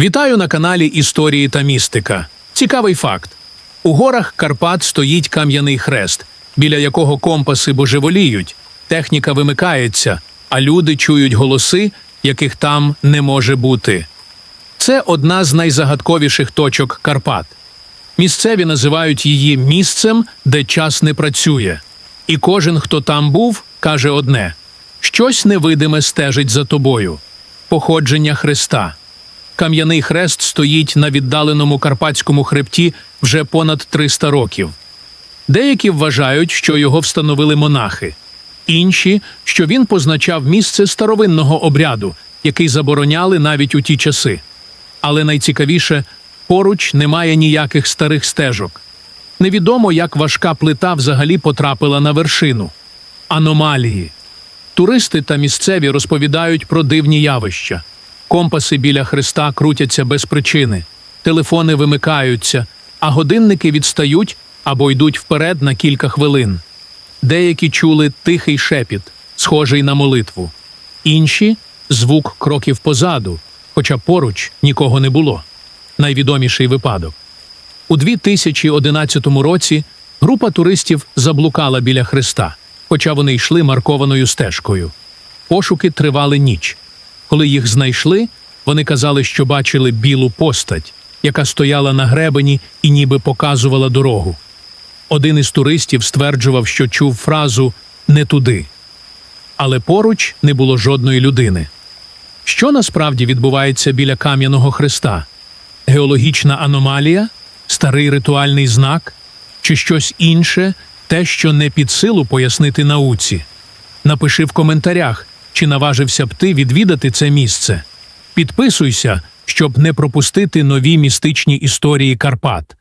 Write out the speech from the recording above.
Вітаю на каналі Історії та містика. Цікавий факт: у горах Карпат стоїть кам'яний хрест, біля якого компаси божеволіють, техніка вимикається, а люди чують голоси, яких там не може бути. Це одна з найзагадковіших точок Карпат. Місцеві називають її місцем, де час не працює. І кожен, хто там був, каже одне: щось невидиме стежить за тобою. Походження Христа. Кам'яний хрест стоїть на віддаленому карпатському хребті вже понад 300 років. Деякі вважають, що його встановили монахи, інші, що він позначав місце старовинного обряду, який забороняли навіть у ті часи. Але найцікавіше, поруч немає ніяких старих стежок. Невідомо, як важка плита взагалі потрапила на вершину. Аномалії. Туристи та місцеві розповідають про дивні явища. Компаси біля хреста крутяться без причини, телефони вимикаються, а годинники відстають або йдуть вперед на кілька хвилин. Деякі чули тихий шепіт, схожий на молитву, інші звук кроків позаду, хоча поруч нікого не було. Найвідоміший випадок. У 2011 році група туристів заблукала біля хреста, хоча вони йшли маркованою стежкою. Пошуки тривали ніч. Коли їх знайшли, вони казали, що бачили білу постать, яка стояла на гребені і ніби показувала дорогу. Один із туристів стверджував, що чув фразу не туди. Але поруч не було жодної людини. Що насправді відбувається біля кам'яного хреста? Геологічна аномалія, старий ритуальний знак чи щось інше, те, що не під силу пояснити науці? Напиши в коментарях, чи наважився б ти відвідати це місце. Підписуйся, щоб не пропустити нові містичні історії Карпат.